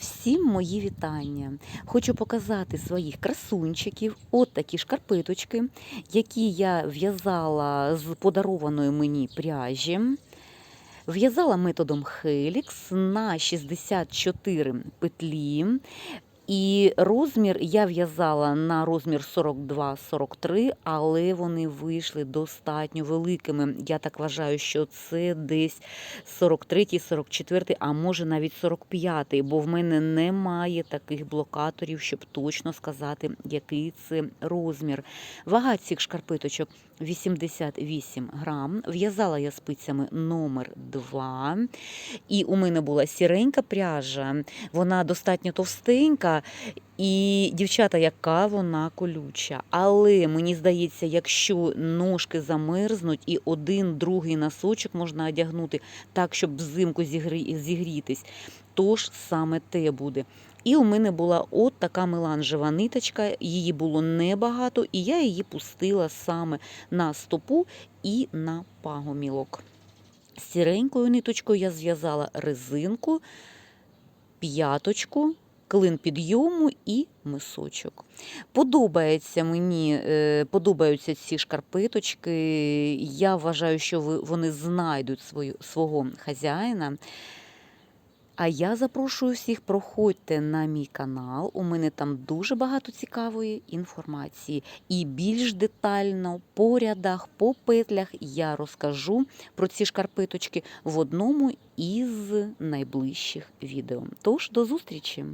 Всім мої вітання. Хочу показати своїх красунчиків. От такі шкарпеточки, які я в'язала з подарованої мені пряжі. В'язала методом Helix на 64 петлі. І розмір я в'язала на розмір 42-43, але вони вийшли достатньо великими. Я так вважаю, що це десь 43-44, а може навіть 45, бо в мене немає таких блокаторів, щоб точно сказати, який це розмір. Вага цих шкарпеточок 88 грам. В'язала я спицями номер 2. І у мене була сіренька пряжа, вона достатньо товстенька. І дівчата, яка вона колюча. Але мені здається, якщо ножки замерзнуть і один другий носочок можна одягнути так, щоб взимку зігрі- зігрітись, то ж саме те буде. І у мене була от така меланжева ниточка, її було небагато, і я її пустила саме на стопу і на пагомілок. Сіренькою ниточкою я зв'язала резинку, п'яточку, клин підйому і мисочок. Подобається мені, е, подобаються ці шкарпеточки. Я вважаю, що вони знайдуть свою, свого хазяїна. А я запрошую всіх, проходьте на мій канал. У мене там дуже багато цікавої інформації. І більш детально по рядах, по петлях я розкажу про ці шкарпеточки в одному із найближчих відео. Тож до зустрічі!